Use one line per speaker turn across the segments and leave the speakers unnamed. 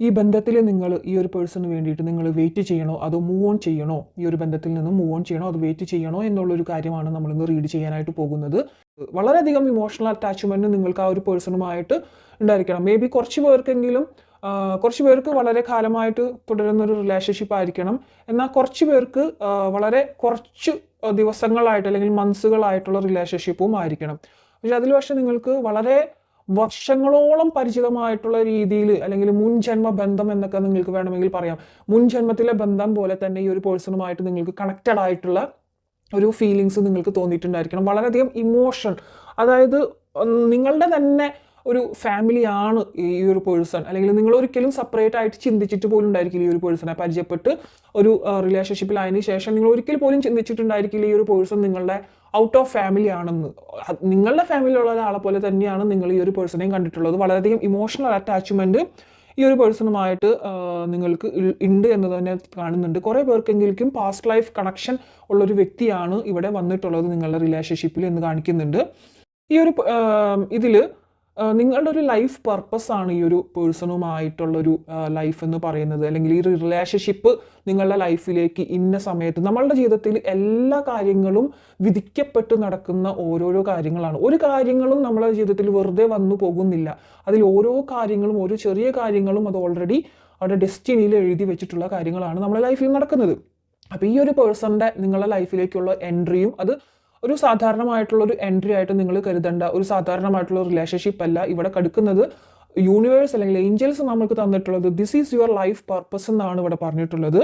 ഈ ബന്ധത്തിൽ നിങ്ങൾ ഈ ഒരു പേഴ്സണിന് വേണ്ടിയിട്ട് നിങ്ങൾ വെയിറ്റ് ചെയ്യണോ? അതോ മൂവ് ഓൺ ചെയ്യണോ? ഈ ഒരു ബന്ധത്തിൽ നിന്ന് മൂവ് ഓൺ ചെയ്യണോ? അത് വെയിറ്റ് ചെയ്യണോ? എന്നുള്ളൊരു കാര്യമാണ് നമ്മളിന്ന് റീഡ് ചെയ്യാനായിട്ട് പോകുന്നത്. വളരെയധികം ഇമോഷണൽ അറ്റാച്ച്മെന്റ് നിങ്ങൾക്ക് ആ ഒരു പേഴ്സണുമായിട്ട് ഉണ്ടായിരിക്കണം. മേ ബി കുറച്ച് പേർക്കെങ്കിലും കുറച്ച് പേർക്ക് വളരെ കാലമായിട്ട് തുടരുന്ന ഒരു റിലേഷൻഷിപ്പ് ആയിരിക്കണം. എന്നാൽ കുറച്ച് പേർക്ക് വളരെ കുറച്ച് ദിവസങ്ങളായിട്ട് അല്ലെങ്കിൽ മന്ത്സുകളായിട്ടുള്ള റിലേഷൻഷിപ്പും ആയിരിക്കണം. പക്ഷെ അതിൽ പക്ഷേ നിങ്ങൾക്ക് വളരെ വർഷങ്ങളോളം പരിചിതമായിട്ടുള്ള രീതിയിൽ അല്ലെങ്കിൽ മുൻജന്മ ബന്ധം എന്നൊക്കെ നിങ്ങൾക്ക് വേണമെങ്കിൽ പറയാം. മുൻജന്മത്തിലെ ബന്ധം പോലെ തന്നെ ഈ ഒരു പേഴ്സണുമായിട്ട് നിങ്ങൾക്ക് കണക്റ്റഡ് ആയിട്ടുള്ള ഒരു ഫീലിങ്സ് നിങ്ങൾക്ക് തോന്നിയിട്ടുണ്ടായിരിക്കണം. വളരെയധികം ഇമോഷൻ അതായത് നിങ്ങളുടെ തന്നെ ഒരു ഫാമിലിയാണ് ഈ ഒരു പേഴ്സൺ അല്ലെങ്കിൽ നിങ്ങൾ ഒരിക്കലും സെപ്പറേറ്റ് ആയിട്ട് ചിന്തിച്ചിട്ട് പോലും ഉണ്ടായിരിക്കില്ല ഈ ഒരു പേഴ്സണെ പരിചയപ്പെട്ട് ഒരു റിലേഷൻഷിപ്പിൽ റിലേഷൻഷിപ്പിലായതിനു ശേഷം നിങ്ങൾ ഒരിക്കൽ പോലും ചിന്തിച്ചിട്ടുണ്ടായിരിക്കില്ല ഈ ഒരു പേഴ്സൺ നിങ്ങളുടെ ഔട്ട് ഓഫ് ഫാമിലി ആണെന്ന്. നിങ്ങളുടെ ഫാമിലിയിലുള്ള ഒരാളെ പോലെ തന്നെയാണ് നിങ്ങൾ ഈ ഒരു പേഴ്സണെയും കണ്ടിട്ടുള്ളത്. വളരെയധികം ഇമോഷണൽ അറ്റാച്ച്മെന്റ് ഈ ഒരു പേഴ്സണുമായിട്ട് നിങ്ങൾക്ക് ഉണ്ട് എന്ന് തന്നെ കാണുന്നുണ്ട്. കുറേ പേർക്കെങ്കിലും പാസ്റ്റ് ലൈഫ് കണക്ഷൻ ഉള്ളൊരു വ്യക്തിയാണ് ഇവിടെ വന്നിട്ടുള്ളത് നിങ്ങളുടെ റിലേഷൻഷിപ്പിൽ എന്ന് കാണിക്കുന്നുണ്ട്. ഈ ഒരു ഇതിൽ നിങ്ങളുടെ ഒരു ലൈഫ് പർപ്പസ് ആണ് ഈ ഒരു പേഴ്സണുമായിട്ടുള്ളൊരു ലൈഫ് എന്ന് പറയുന്നത്. അല്ലെങ്കിൽ ഈ ഒരു റിലേഷൻഷിപ്പ് നിങ്ങളുടെ ലൈഫിലേക്ക് ഇന്ന സമയത്ത് നമ്മളുടെ ജീവിതത്തിൽ എല്ലാ കാര്യങ്ങളും വിധിക്കപ്പെട്ട് നടക്കുന്ന ഓരോരോ കാര്യങ്ങളാണ്. ഒരു കാര്യങ്ങളും നമ്മളുടെ ജീവിതത്തിൽ വെറുതെ വന്നു പോകുന്നില്ല. അതിൽ ഓരോ കാര്യങ്ങളും ഓരോ ചെറിയ കാര്യങ്ങളും അത് ഓൾറെഡി അവിടെ ഡെസ്റ്റിനിയിൽ എഴുതി വെച്ചിട്ടുള്ള കാര്യങ്ങളാണ് നമ്മുടെ ലൈഫിൽ നടക്കുന്നത്. അപ്പോൾ ഈ ഒരു പേഴ്സണിന്റെ നിങ്ങളുടെ ലൈഫിലേക്കുള്ള എൻട്രിയും അത് ഒരു സാധാരണമായിട്ടുള്ള ഒരു എൻട്രി ആയിട്ട് നിങ്ങൾ കരുതണ്ട ഒരു സാധാരണമായിട്ടുള്ള റിലേഷൻഷിപ്പ് അല്ല ഇവിടെ കടുക്കുന്നത്. യൂണിവേഴ്സ് അല്ലെങ്കിൽ ഏഞ്ചൽസ് നമുക്ക് തന്നിട്ടുള്ളത്. This is your life purpose എന്നാണ് ഇവിടെ പറഞ്ഞിട്ടുള്ളത്.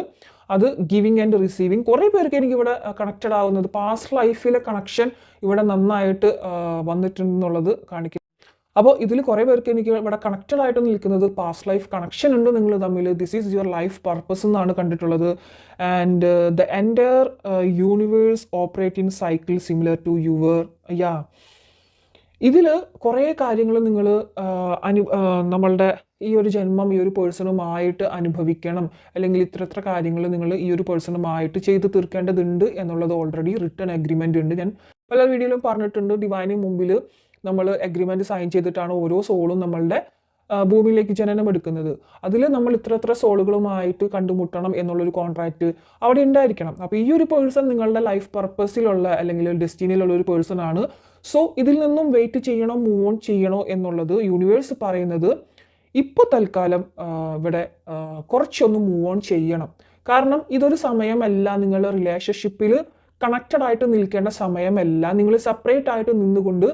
അത് ഗിവിങ് ആൻഡ് റിസീവിങ് കുറേ പേർക്ക് എനിക്ക് ഇവിടെ കണക്റ്റഡ് ആവുന്നത്. പാസ്റ്റ് ലൈഫിലെ കണക്ഷൻ ഇവിടെ നന്നായിട്ട് വന്നിട്ടുണ്ടെന്നുള്ളത് കാണിക്കും. അപ്പോൾ ഇതിൽ കുറേ പേർക്ക് എനിക്ക് ഇവിടെ കണക്റ്റഡ് ആയിട്ട് നിൽക്കുന്നത് പാസ്റ്റ് ലൈഫ് കണക്ഷൻ ഉണ്ട് നിങ്ങൾ തമ്മിൽ. This is your life purpose എന്നാണ് കണ്ടിട്ടുള്ളത്. And the entire universe operate in cycle similar to your യാ ഇതിൽ കുറേ കാര്യങ്ങൾ നിങ്ങൾ അനു നമ്മളുടെ ഈ ഒരു ജന്മം ഈ ഒരു പേഴ്സണുമായിട്ട് അനുഭവിക്കണം. അല്ലെങ്കിൽ ഇത്ര ഇത്ര കാര്യങ്ങൾ നിങ്ങൾ ഈ ഒരു പേഴ്സണുമായിട്ട് ചെയ്ത് തീർക്കേണ്ടതുണ്ട് എന്നുള്ളത് ഓൾറെഡി റിട്ടേൺ അഗ്രിമെന്റ് ഉണ്ട്. ഞാൻ പല വീഡിയോയിലും പറഞ്ഞിട്ടുണ്ട്. ഡിവൈന് മുമ്പിൽ നമ്മൾ അഗ്രിമെന്റ് സൈൻ ചെയ്തിട്ടാണ് ഓരോ സോളും നമ്മളുടെ ഭൂമിയിലേക്ക് ജനനം എടുക്കുന്നത്. അതിൽ നമ്മൾ ഇത്ര ഇത്ര സോളുകളുമായിട്ട് കണ്ടുമുട്ടണം എന്നുള്ളൊരു കോൺട്രാക്റ്റ് അവിടെ ഉണ്ടായിരിക്കണം. അപ്പോൾ ഈ ഒരു പേഴ്സൺ നിങ്ങളുടെ ലൈഫ് പർപ്പസിലുള്ള അല്ലെങ്കിൽ ഡെസ്റ്റിനിയിലുള്ള ഒരു പേഴ്സൺ ആണ്. സോ ഇതിൽ നിന്നും വെയിറ്റ് ചെയ്യണോ മൂവ് ഓൺ ചെയ്യണോ എന്നുള്ളത് യൂണിവേഴ്സ് പറയുന്നത് ഇപ്പോൾ തൽക്കാലം ഇവിടെ കുറച്ചൊന്ന് മൂവ് ഓൺ ചെയ്യണം. കാരണം ഇതൊരു സമയമല്ല നിങ്ങളുടെ റിലേഷൻഷിപ്പിൽ കണക്റ്റഡ് ആയിട്ട് നിൽക്കേണ്ട സമയമല്ല. നിങ്ങൾ സെപ്പറേറ്റ് ആയിട്ട് നിന്നുകൊണ്ട്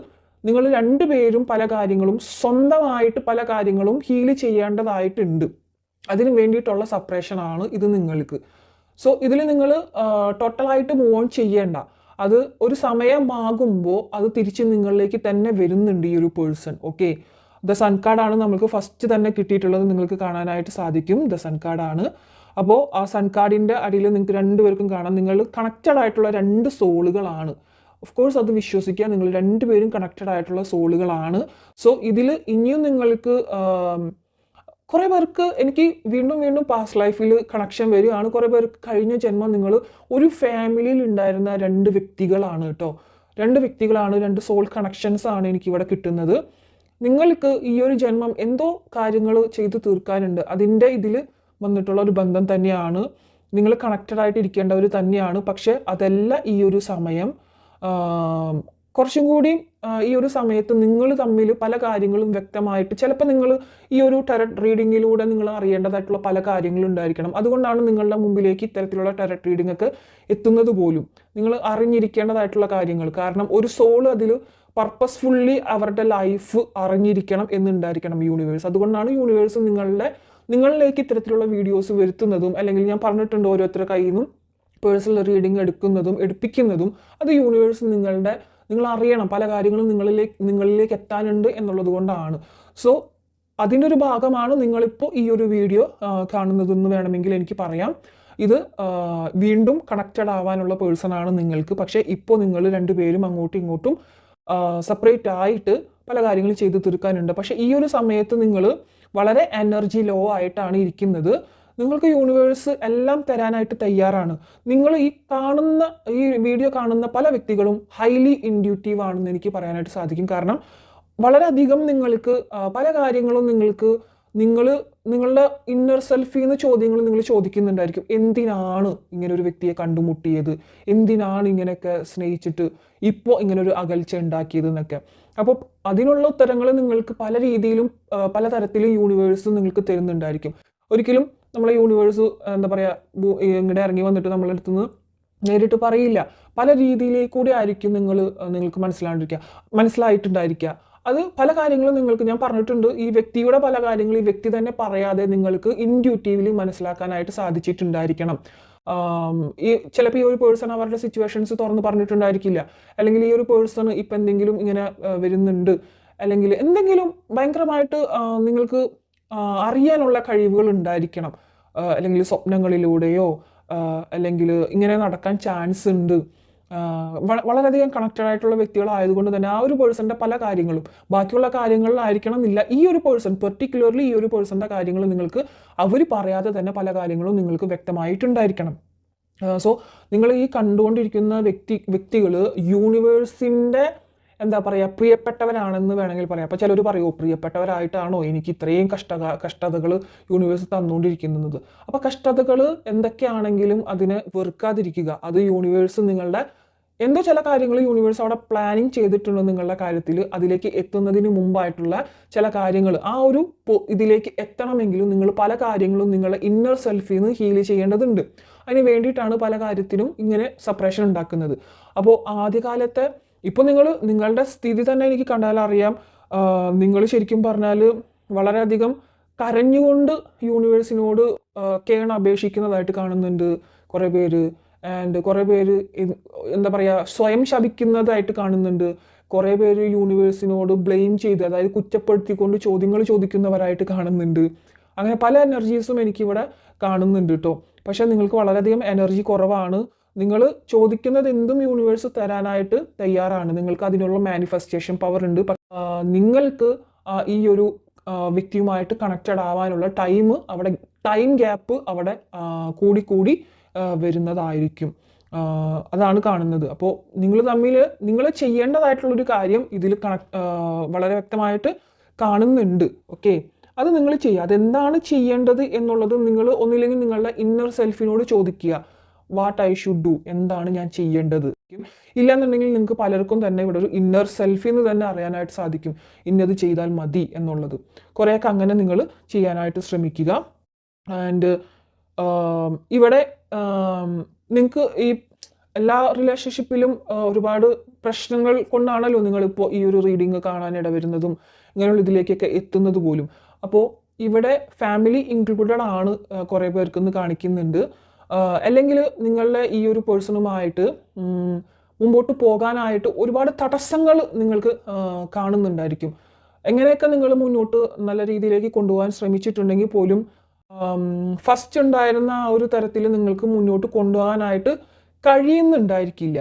നിങ്ങൾ രണ്ടുപേരും പല കാര്യങ്ങളും സ്വന്തമായിട്ട് പല കാര്യങ്ങളും ഹീൽ ചെയ്യേണ്ടതായിട്ടുണ്ട്. അതിന് വേണ്ടിയിട്ടുള്ള സെപ്പറേഷൻ ആണ് ഇത് നിങ്ങൾക്ക്. സോ ഇതിൽ നിങ്ങൾ ടോട്ടലായിട്ട് മൂവ് ഓൺ ചെയ്യേണ്ട. അത് ഒരു സമയമാകുമ്പോൾ അത് തിരിച്ച് നിങ്ങളിലേക്ക് തന്നെ വരുന്നുണ്ട് ഈ ഒരു പേഴ്സൺ ഓക്കെ ദ സൺ കാർഡാണ് നമുക്ക് ഫസ്റ്റ് തന്നെ കിട്ടിയിട്ടുള്ളത് നിങ്ങൾക്ക് കാണാനായിട്ട് സാധിക്കും. ദ സൺ കാർഡാണ് അപ്പോൾ ആ സൺ കാർഡിന്റെ അടിയിൽ നിങ്ങൾക്ക് രണ്ടുപേർക്കും കാണാം. നിങ്ങൾ കണക്റ്റഡ് ആയിട്ടുള്ള രണ്ട് സോളുകളാണ് ഓഫ് കോഴ്സ് അത് വിശ്വസിക്കുക. നിങ്ങൾ രണ്ടുപേരും കണക്റ്റഡ് ആയിട്ടുള്ള സോളുകളാണ്. സോ ഇതിൽ ഇനിയും നിങ്ങൾക്ക് കുറേ പേർക്ക് എനിക്ക് വീണ്ടും വീണ്ടും പാസ്റ്റ് ലൈഫിൽ കണക്ഷൻ വരികയാണ്. കുറേ പേർക്ക് കഴിഞ്ഞ ജന്മം നിങ്ങൾ ഒരു ഫാമിലിയിൽ ഉണ്ടായിരുന്ന രണ്ട് വ്യക്തികളാണ് കേട്ടോ. രണ്ട് വ്യക്തികളാണ് രണ്ട് സോൾ കണക്ഷൻസ് ആണ് എനിക്ക് ഇവിടെ കിട്ടുന്നത്. നിങ്ങൾക്ക് ഈ ഒരു ജന്മം എന്തോ കാര്യങ്ങൾ ചെയ്തു തീർക്കാനുണ്ട്. അതിന്റെ ഇതിൽ വന്നിട്ടുള്ള ഒരു ബന്ധം തന്നെയാണ്. നിങ്ങൾ കണക്റ്റഡ് ആയിട്ട് ഇരിക്കേണ്ടവർ തന്നെയാണ്. പക്ഷേ അതല്ല ഈ ഒരു സമയം. കുറച്ചും കൂടി ഈ ഒരു സമയത്ത് നിങ്ങൾ തമ്മിൽ പല കാര്യങ്ങളും വ്യക്തമായിട്ട് ചിലപ്പോൾ നിങ്ങൾ ഈ ഒരു ടെററ്റ് റീഡിങ്ങിലൂടെ നിങ്ങൾ അറിയേണ്ടതായിട്ടുള്ള പല കാര്യങ്ങളും ഉണ്ടായിരിക്കണം. അതുകൊണ്ടാണ് നിങ്ങളുടെ മുമ്പിലേക്ക് ഇത്തരത്തിലുള്ള ടെററ്റ് റീഡിംഗ് ഒക്കെ എത്തുന്നത് പോലും. നിങ്ങൾ അറിഞ്ഞിരിക്കേണ്ടതായിട്ടുള്ള കാര്യങ്ങൾ. കാരണം ഒരു സോൾ അതിൽ പർപ്പസ്ഫുള്ളി അവരുടെ ലൈഫ് അറിഞ്ഞിരിക്കണം എന്നുണ്ടായിരിക്കണം യൂണിവേഴ്സ് അതുകൊണ്ടാണ് യൂണിവേഴ്സ് നിങ്ങളുടെ നിങ്ങളിലേക്ക് ഇത്തരത്തിലുള്ള വീഡിയോസ് വരുത്തുന്നതും അല്ലെങ്കിൽ ഞാൻ പറഞ്ഞിട്ടുണ്ട് ഓരോരുത്തരുടെ കയ്യിൽ നിന്നും പേഴ്സണൽ റീഡിംഗ് എടുക്കുന്നതും എടുപ്പിക്കുന്നതും അത് യൂണിവേഴ്സ് നിങ്ങളുടെ നിങ്ങൾ അറിയണം. പല കാര്യങ്ങളും നിങ്ങളിലേക്ക് നിങ്ങളിലേക്ക് എത്താനുണ്ട് എന്നുള്ളത് കൊണ്ടാണ്. സോ അതിന്റെ ഒരു ഭാഗമാണ് നിങ്ങളിപ്പോൾ ഈ ഒരു വീഡിയോ കാണുന്നതെന്ന് വേണമെങ്കിൽ എനിക്ക് പറയാം. ഇത് വീണ്ടും കണക്റ്റഡ് ആവാനുള്ള പേഴ്സണാണ് നിങ്ങൾക്ക്. പക്ഷേ ഇപ്പോൾ നിങ്ങൾ രണ്ടുപേരും അങ്ങോട്ടും ഇങ്ങോട്ടും സെപ്പറേറ്റ് ആയിട്ട് പല കാര്യങ്ങളും ചെയ്തു തീർക്കാനുണ്ട്. പക്ഷേ ഈ ഒരു സമയത്ത് നിങ്ങൾ വളരെ എനർജി ലോ ആയിട്ടാണ് ഇരിക്കുന്നത്. നിങ്ങൾക്ക് യൂണിവേഴ്സ് എല്ലാം തരാനായിട്ട് തയ്യാറാണ്. നിങ്ങൾ ഈ കാണുന്ന ഈ വീഡിയോ കാണുന്ന പല വ്യക്തികളും ഹൈലി ഇൻഡ്യൂട്ടീവ് ആണെന്ന് എനിക്ക് പറയാനായിട്ട് സാധിക്കും. കാരണം വളരെയധികം നിങ്ങൾക്ക് പല കാര്യങ്ങളും നിങ്ങൾക്ക് നിങ്ങൾ നിങ്ങളുടെ ഇന്നർ സെൽഫിൽ നിന്ന് ചോദ്യങ്ങൾ നിങ്ങൾ ചോദിക്കുന്നുണ്ടായിരിക്കും. എന്തിനാണ് ഇങ്ങനെ ഒരു വ്യക്തിയെ കണ്ടുമുട്ടിയത്? എന്തിനാണ് ഇങ്ങനെയൊക്കെ സ്നേഹിച്ചിട്ട് ഇപ്പോൾ ഇങ്ങനെ ഒരു അകൽച്ച ഉണ്ടാക്കിയത് എന്നൊക്കെ. അപ്പോൾ അതിനുള്ള ഉത്തരങ്ങൾ നിങ്ങൾക്ക് പല രീതിയിലും പല തരത്തിലും യൂണിവേഴ്സ് നിങ്ങൾക്ക് തരുന്നുണ്ടായിരിക്കും. ഒരിക്കലും നമ്മളെ യൂണിവേഴ്സ് എന്താ പറയുക ഇങ്ങോട്ട് ഇറങ്ങി വന്നിട്ട് നമ്മളെ അടുത്തുനിന്ന് നേരിട്ട് പറയില്ല. പല രീതിയിലേക്കൂടി ആയിരിക്കും നിങ്ങൾ നിങ്ങൾക്ക് മനസ്സിലാണ്ടിരിക്കുക മനസ്സിലായിട്ടുണ്ടായിരിക്കുക അത് പല കാര്യങ്ങളും നിങ്ങൾക്ക് ഞാൻ പറഞ്ഞിട്ടുണ്ട് ഈ വ്യക്തിയുടെ പല കാര്യങ്ങളും ഈ വ്യക്തി തന്നെ പറയാതെ നിങ്ങൾക്ക് ഇൻഡ്യൂറ്റീവ്ലി മനസ്സിലാക്കാനായിട്ട് സാധിച്ചിട്ടുണ്ടായിരിക്കണം. ഈ ചിലപ്പോൾ ഈ ഒരു പേഴ്സൺ അവരുടെ സിറ്റുവേഷൻസ് തുറന്ന് പറഞ്ഞിട്ടുണ്ടായിരിക്കില്ല. അല്ലെങ്കിൽ ഈ ഒരു പേഴ്സൺ ഇപ്പം എന്തെങ്കിലും ഇങ്ങനെ വരുന്നുണ്ട്. അല്ലെങ്കിൽ എന്തെങ്കിലും ഭയങ്കരമായിട്ട് നിങ്ങൾക്ക് അറിയാനുള്ള കഴിവുകൾ ഉണ്ടായിരിക്കണം. അല്ലെങ്കിൽ സ്വപ്നങ്ങളിലൂടെയോ അല്ലെങ്കിൽ ഇങ്ങനെ നടക്കാൻ ചാൻസ് ഉണ്ട്. വളരെയധികം കണക്റ്റഡ് ആയിട്ടുള്ള വ്യക്തികളായതുകൊണ്ട് തന്നെ ആ ഒരു പേഴ്സന്റെ പല കാര്യങ്ങളും ബാക്കിയുള്ള കാര്യങ്ങളിലായിരിക്കണം എന്നില്ല ഈ ഒരു പേഴ്സൺ പെർട്ടിക്കുലർലി ഈ ഒരു പേഴ്സന്റെ കാര്യങ്ങൾ നിങ്ങൾക്ക് അവർ പറയാതെ തന്നെ പല കാര്യങ്ങളും നിങ്ങൾക്ക് വ്യക്തമായിട്ടുണ്ടായിരിക്കണം. സോ നിങ്ങൾ ഈ കണ്ടുകൊണ്ടിരിക്കുന്ന വ്യക്തി വ്യക്തികൾ യൂണിവേഴ്സിന്റെ എന്താ പറയുക പ്രിയപ്പെട്ടവനാണെന്ന് വേണമെങ്കിൽ പറയാം. അപ്പോൾ ചിലർ പറയുമോ പ്രിയപ്പെട്ടവരായിട്ടാണോ എനിക്ക് ഇത്രയും കഷ്ട കഷ്ടതകൾ യൂണിവേഴ്സ് തന്നുകൊണ്ടിരിക്കുന്നത് അപ്പോൾ കഷ്ടതകൾ എന്തൊക്കെയാണെങ്കിലും അതിനെ വെറുക്കാതിരിക്കുക. അത് യൂണിവേഴ്സ് നിങ്ങളുടെ എന്തോ ചില കാര്യങ്ങൾ യൂണിവേഴ്സ് അവിടെ പ്ലാനിങ് ചെയ്തിട്ടുണ്ട് നിങ്ങളുടെ കാര്യത്തിൽ അതിലേക്ക് എത്തുന്നതിന് മുമ്പായിട്ടുള്ള ചില കാര്യങ്ങൾ ആ ഒരു ഇതിലേക്ക് എത്തണമെങ്കിലും നിങ്ങൾ പല കാര്യങ്ങളും നിങ്ങളുടെ ഇന്നർ സെൽഫിൽ നിന്ന് ഹീൽ ചെയ്യേണ്ടതുണ്ട്. അതിന് വേണ്ടിയിട്ടാണ് പല കാര്യത്തിനും ഇങ്ങനെ സെപ്പറേഷൻ ഉണ്ടാക്കുന്നത്. അപ്പോൾ ആദ്യകാലത്തെ ഇപ്പോൾ നിങ്ങൾ നിങ്ങളുടെ സ്ഥിതി തന്നെ എനിക്ക് കണ്ടാൽ അറിയാം. നിങ്ങൾ ശരിക്കും പറഞ്ഞാൽ വളരെയധികം കരഞ്ഞുകൊണ്ട് യൂണിവേഴ്സിനോട് കേണ അപേക്ഷിക്കുന്നതായിട്ട് കാണുന്നുണ്ട് കുറേ പേര്. ആൻഡ് കുറേ പേര് എന്താ പറയുക സ്വയം ശപിക്കുന്നതായിട്ട് കാണുന്നുണ്ട്. കുറേ പേര് യൂണിവേഴ്സിനോട് ബ്ലെയിം ചെയ്ത് അതായത് കുറ്റപ്പെടുത്തിക്കൊണ്ട് ചോദ്യങ്ങൾ ചോദിക്കുന്നവരായിട്ട് കാണുന്നുണ്ട്. അങ്ങനെ പല എനർജീസും എനിക്കിവിടെ കാണുന്നുണ്ട് കേട്ടോ പക്ഷേ നിങ്ങൾക്ക് വളരെയധികം എനർജി കുറവാണ്. നിങ്ങൾ ചോദിക്കുന്നത് എന്തും യൂണിവേഴ്സ് തരാനായിട്ട് തയ്യാറാണ്. നിങ്ങൾക്ക് അതിനുള്ള മാനിഫെസ്റ്റേഷൻ പവർ ഉണ്ട്. നിങ്ങൾക്ക് ഈ ഒരു വ്യക്തിയുമായിട്ട് കണക്റ്റഡ് ആവാനുള്ള ടൈം അവിടെ ടൈം ഗ്യാപ്പ് അവിടെ കൂടി കൂടി വരുന്നതായിരിക്കും. അതാണ് കാണുന്നത്. അപ്പോൾ നിങ്ങൾ തമ്മിൽ നിങ്ങൾ ചെയ്യേണ്ടതായിട്ടുള്ളൊരു കാര്യം ഇതിൽ കണക്ട് വളരെ വ്യക്തമായിട്ട് കാണുന്നുണ്ട്. ഓക്കെ അത് നിങ്ങൾ ചെയ്യുക. അതെന്താണ് ചെയ്യേണ്ടത് എന്നുള്ളത് നിങ്ങൾ ഒന്നില്ലെങ്കിൽ നിങ്ങളുടെ ഇന്നർ സെൽഫിനോട് ചോദിക്കുക. വാട്ട് ഐ ഷുഡ് ഡു എന്താണ് ഞാൻ ചെയ്യേണ്ടത്? ഇല്ലാന്നുണ്ടെങ്കിൽ നിങ്ങൾക്ക് പലർക്കും തന്നെ ഇവിടെ ഒരു ഇന്നർ സെൽഫിൽ നിന്ന് തന്നെ അറിയാനായിട്ട് സാധിക്കും. ഇന്നത് ചെയ്താൽ മതി എന്നുള്ളത്. കുറേയൊക്കെ അങ്ങനെ നിങ്ങൾ ചെയ്യാനായിട്ട് ശ്രമിക്കുക. ആൻഡ് ഇവിടെ നിങ്ങൾക്ക് ഈ എല്ലാ റിലേഷൻഷിപ്പിലും ഒരുപാട് പ്രശ്നങ്ങൾ കൊണ്ടാണല്ലോ നിങ്ങളിപ്പോൾ ഈ ഒരു റീഡിങ് കാണാൻ ഇടവരുന്നതും ഇങ്ങനെയുള്ള ഇതിലേക്കൊക്കെ എത്തുന്നത് പോലും. അപ്പോൾ ഇവിടെ ഫാമിലി ഇൻക്ലൂഡഡ് ആണ് കുറേ പേർക്ക് ഇന്ന് കാണിക്കുന്നുണ്ട്. അല്ലെങ്കിൽ നിങ്ങളുടെ ഈ ഒരു പേഴ്സണുമായിട്ട് മുമ്പോട്ട് പോകാനായിട്ട് ഒരുപാട് തടസ്സങ്ങൾ നിങ്ങൾക്ക് കാണുന്നുണ്ടായിരിക്കും. എങ്ങനെയൊക്കെ നിങ്ങൾ മുന്നോട്ട് നല്ല രീതിയിലേക്ക് കൊണ്ടുപോകാൻ ശ്രമിച്ചിട്ടുണ്ടെങ്കിൽ പോലും ഫസ്റ്റ് ഉണ്ടായിരുന്ന ആ ഒരു തരത്തിൽ നിങ്ങൾക്ക് മുന്നോട്ട് കൊണ്ടുപോകാനായിട്ട് കഴിയുന്നുണ്ടായിരിക്കില്ല.